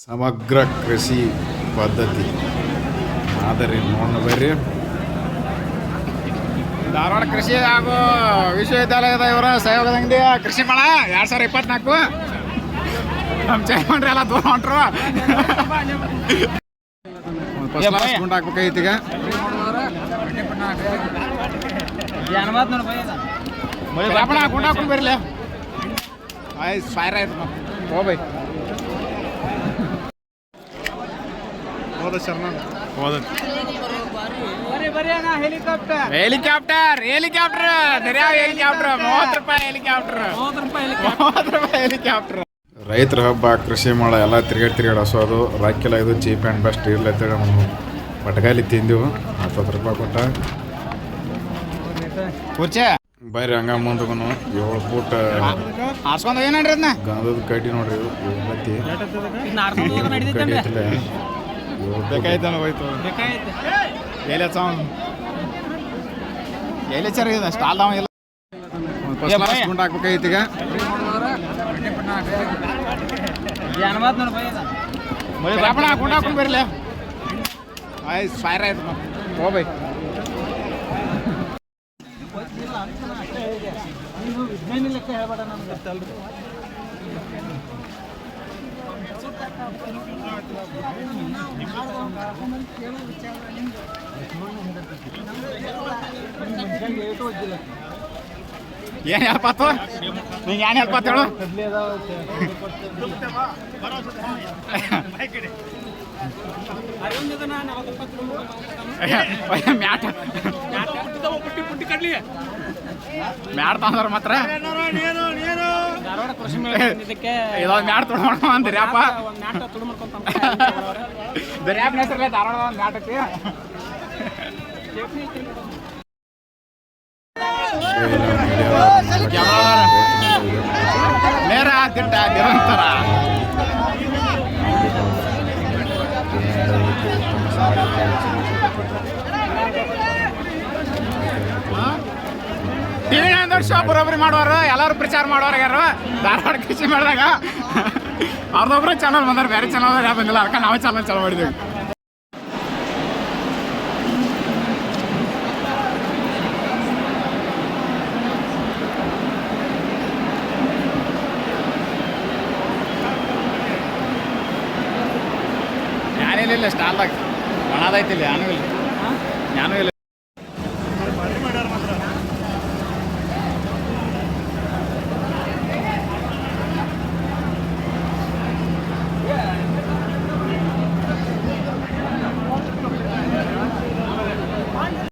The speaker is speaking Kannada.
ಸಮಗ್ರ ಕೃಷಿ ಪದ್ಧತಿ. ಆದರೆ ನೋಡೋಣ ಬರ್ರಿ. ಧಾರವಾಡ ಕೃಷಿ ಹಾಗೂ ವಿಶ್ವವಿದ್ಯಾಲಯದ ಇವರ ಸಹಯೋಗದಂಗಡಿ ಕೃಷಿ ಮೇಳ. ಎರಡು ಸಾವಿರ ಇಪ್ಪತ್ನಾಲ್ಕು. ನಮ್ಮ ಚೇರ್ಮನ್ರಿ ಎಲ್ಲ ದೂರ ಹೊಂಟ್ರು. ಫಸ್ಟ್ ಕ್ಲಾಸ್ ಗುಂಡು ಹಾಕ್ಬೇಕಾಗಿತ್ತು ಈಗ ರಾಪಣ ಗುಂಡು ಹಾಕೊಂಡು ಬರಲಿ. ಆಯ್ತು ಫೈರ್ ಆಯ್ತು ಹೋಗ್ಬೈ ಹೋದ ಶರಣ ಹೋದ ಹೆಲಿಕಾಪ್ಟರ್ ಹೆಲಿಕಾಪ್ಟರ್ ಹೆಲಿಕಾಪ್ಟರ್ ಮೂವತ್ತು ರೂಪಾಯಿ ಹೆಲಿಕಾಪ್ಟರ್. ಮೂವತ್ತು ರೂಪಾಯಿ ಹೆಲಿಕಾಪ್ಟರ್. ರೈತರ ಹಬ್ಬ ಕೃಷಿ ಮಾಡ ಎಲ್ಲ ತಿರ್ಗಾಡಿ ತಿರ್ಗಾಡಿ ಹಸೋದು ರಾಕಿಲ್ಲ ಇದು ಚೀಪ್ ಆ್ಯಂಡ್ ಬೆಸ್ಟ್ ಇರ್ಲತ್ತೇಳಿ ನಾವು ಪಟಗಾಲಿ ತಿಂದೆವು. ಹತ್ತತ್ತು ರೂಪಾಯಿ ಕೊಟ್ಟ. ಕುರ್ಚೆ. ಬರ್ರಿ ಹಂಗ ಮುಂದಗನು ಏಳು ಫೂಟ್ ಆರ್ಸ್ಕೊಂಡ್ ಏನ್ರಿ ಅದನ್ನ ಗಂಧದ ಕಡ್ಡಿ ನೋಡ್ರಿ ಇದು ಬತ್ತಿ. ಕಡ್ಡಿ ಐತಿಲ್ಲ ಬೇಕಾಯ್ತಾನ ಹೋಯ್ತು. ಎಲೆ ಸಾಂಗ್ ಎಲೆ ಚರ ಇದೆ ಸ್ಟಾಲ್ ಅವ ಇಲ್ಲ. ಗುಂಡು ಹಾಕ್ಬೇಕಾಗಿತ್ತು ಈಗ. ಗುಂಡು ಹಾಕೊಂಡು ಬರಲಿ ಆಯ್ತು ಫೈರ್ ಆಯ್ತು ಹೋಗ್ಬೈ ಹೇಳ್ಬೇಡ ನಮ್ಗೆ. ಏನು ಹೇಳ್ಪಾತು ನಿಂಗೆ ಏನು ಹೇಳು? ಮ್ಯಾಟ್. ಮ್ಯಾಟ್ ತಂದ್ರ ಮಾತ್ರ. ಧಾರವಾಡ ಕೃಷಿ ಮೇಳ ಇದಕ್ಕೆ ಇದೊಂದು ಮ್ಯಾಟ್ ತೊಗೊಂಡು ಅಂತ ಒಂದು ಹೆಸರಲ್ಲೇ ಧಾರವಾಡ ಮ್ಯಾಟಕ್ಕೆ ನೇರ ವರ್ಷ ಬರೋಬ್ಬರಿ ಮಾಡೋರು ಎಲ್ಲರೂ ಪ್ರಚಾರ ಮಾಡೋರು ಯಾರು? ಧಾರವಾಡ ಕೃಷಿ ಮಾಡಿದಾಗ ಅವ್ರದೊಬ್ರು ಚಾನಲ್ ಬಂದಾರ ಬೇರೆ ಚಾನಲ್ ಯಾವ ಬಂದಿಲ್ಲ ಅದಕ್ಕೆ ನಾವೇ ಚಾನಲ್ ಚಾಲೂ ಮಾಡಿದ್ದೀವಿ ಸ್ಟಾಲ್ ಸ್ಟಾಲ್ದಾಗ ಒಣದೈತಿಲ್ಲ ಯಾನೂ ಇಲ್ಲ. ಯಾನೂ ಇಲ್ಲ.